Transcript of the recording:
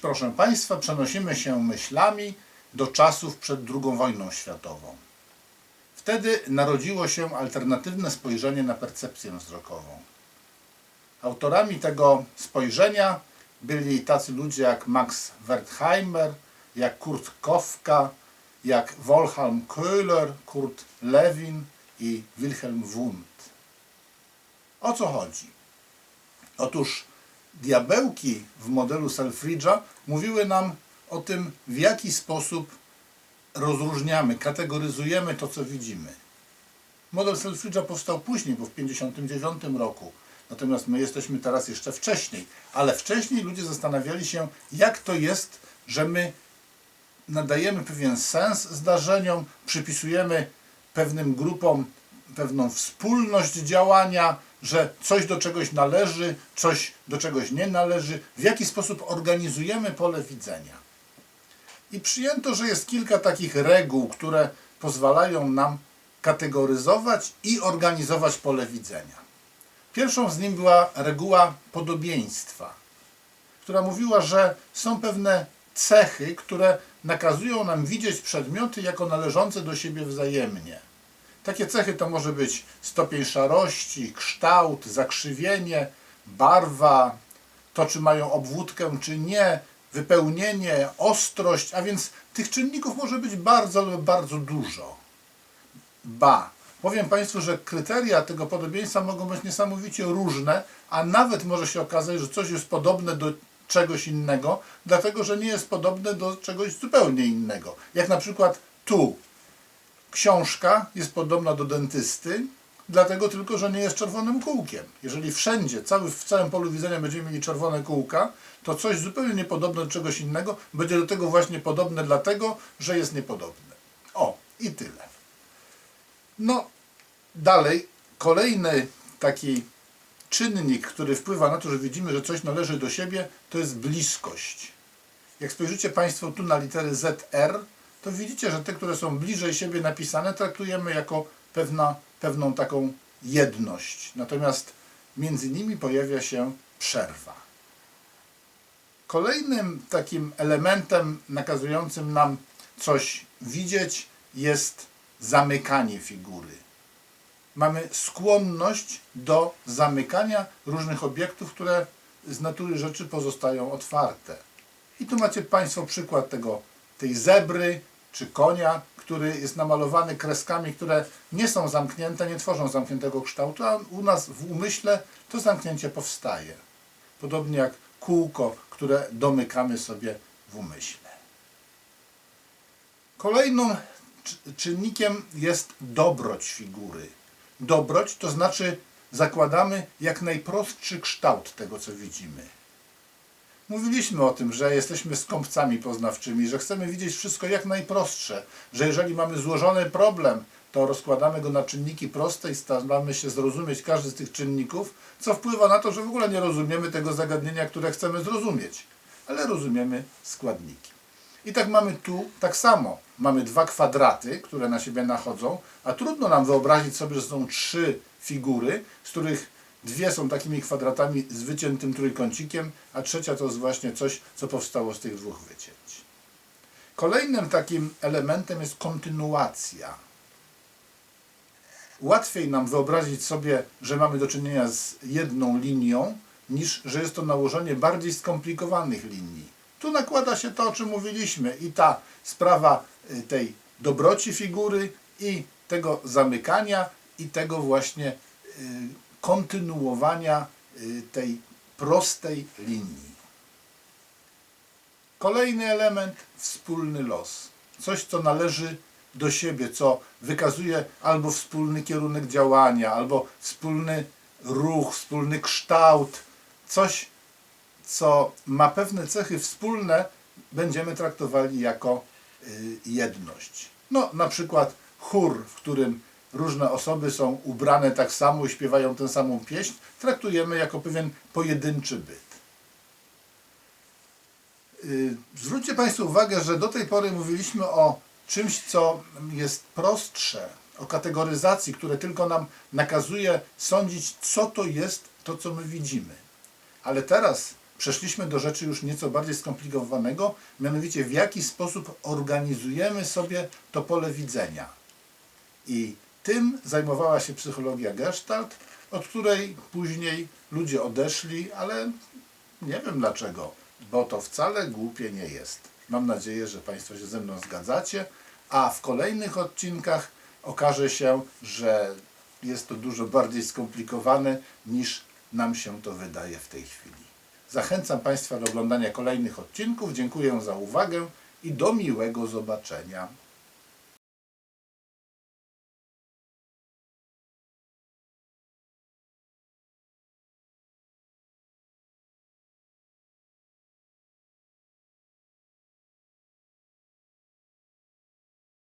Proszę Państwa, przenosimy się myślami do czasów przed II wojną światową. Wtedy narodziło się alternatywne spojrzenie na percepcję wzrokową. Autorami tego spojrzenia byli tacy ludzie jak Max Wertheimer, jak Kurt Kofka, jak Wolfram Köhler, Kurt Lewin i Wilhelm Wundt. O co chodzi? Otóż diabełki w modelu Selfridge'a mówiły nam o tym, w jaki sposób rozróżniamy, kategoryzujemy to, co widzimy. Model Selfridge'a powstał później, bo w 1959 roku. Natomiast my jesteśmy teraz jeszcze wcześniej. Ale wcześniej ludzie zastanawiali się, jak to jest, że my nadajemy pewien sens zdarzeniom, przypisujemy pewnym grupom pewną wspólność działania, że coś do czegoś należy, coś do czegoś nie należy, w jaki sposób organizujemy pole widzenia. I przyjęto, że jest kilka takich reguł, które pozwalają nam kategoryzować i organizować pole widzenia. Pierwszą z nim była reguła podobieństwa, która mówiła, że są pewne cechy, które nakazują nam widzieć przedmioty jako należące do siebie wzajemnie. Takie cechy to może być stopień szarości, kształt, zakrzywienie, barwa, to czy mają obwódkę czy nie, wypełnienie, ostrość, a więc tych czynników może być bardzo bardzo dużo. Ba, powiem Państwu, że kryteria tego podobieństwa mogą być niesamowicie różne, a nawet może się okazać, że coś jest podobne do czegoś innego, dlatego że nie jest podobne do czegoś zupełnie innego. Jak na przykład tu. Książka jest podobna do dentysty, dlatego tylko, że nie jest czerwonym kółkiem. Jeżeli wszędzie, cały, w całym polu widzenia będziemy mieli czerwone kółka, to coś zupełnie niepodobne do czegoś innego będzie do tego właśnie podobne dlatego, że jest niepodobne. O, i tyle. No, dalej, kolejny taki czynnik, który wpływa na to, że widzimy, że coś należy do siebie, to jest bliskość. Jak spojrzycie Państwo tu na litery ZR, to widzicie, że te, które są bliżej siebie napisane, traktujemy jako pewna, pewną taką jedność. Natomiast między nimi pojawia się przerwa. Kolejnym takim elementem nakazującym nam coś widzieć jest zamykanie figury. Mamy skłonność do zamykania różnych obiektów, które z natury rzeczy pozostają otwarte. I tu macie Państwo przykład tego, tej zebry czy konia, który jest namalowany kreskami, które nie są zamknięte, nie tworzą zamkniętego kształtu, a u nas w umyśle to zamknięcie powstaje. Podobnie jak kółko, które domykamy sobie w umyśle. Kolejną czy- czynnikiem jest dobroć figury. Dobroć to znaczy zakładamy jak najprostszy kształt tego, co widzimy. Mówiliśmy o tym, że jesteśmy skąpcami poznawczymi, że chcemy widzieć wszystko jak najprostsze, że jeżeli mamy złożony problem, to rozkładamy go na czynniki proste i staramy się zrozumieć każdy z tych czynników, co wpływa na to, że w ogóle nie rozumiemy tego zagadnienia, które chcemy zrozumieć, ale rozumiemy składniki. I tak mamy tu tak samo. Mamy dwa kwadraty, które na siebie nachodzą, a trudno nam wyobrazić sobie, że są trzy figury, z których dwie są takimi kwadratami z wyciętym trójkącikiem, a trzecia to jest właśnie coś, co powstało z tych dwóch wycięć. Kolejnym takim elementem jest kontynuacja. Łatwiej nam wyobrazić sobie, że mamy do czynienia z jedną linią, niż że jest to nałożenie bardziej skomplikowanych linii. Tu nakłada się to, o czym mówiliśmy, i ta sprawa y, tej dobroci figury, i tego zamykania, i tego właśnie y, kontynuowania y, tej prostej linii. Kolejny element wspólny los. Coś, co należy do siebie, co wykazuje albo wspólny kierunek działania, albo wspólny ruch, wspólny kształt, coś, co ma pewne cechy wspólne, będziemy traktowali jako y, jedność. No, na przykład chór, w którym różne osoby są ubrane tak samo i śpiewają tę samą pieśń, traktujemy jako pewien pojedynczy byt. Y, Zwróćcie Państwo uwagę, że do tej pory mówiliśmy o czymś, co jest prostsze, o kategoryzacji, które tylko nam nakazuje sądzić, co to jest to, co my widzimy. Ale teraz przeszliśmy do rzeczy już nieco bardziej skomplikowanego, mianowicie w jaki sposób organizujemy sobie to pole widzenia. I tym zajmowała się psychologia Gestalt, od której później ludzie odeszli, ale nie wiem dlaczego, bo to wcale głupie nie jest. Mam nadzieję, że Państwo się ze mną zgadzacie, a w kolejnych odcinkach okaże się, że jest to dużo bardziej skomplikowane niż nam się to wydaje w tej chwili. Zachęcam Państwa do oglądania kolejnych odcinków. Dziękuję za uwagę i do miłego zobaczenia.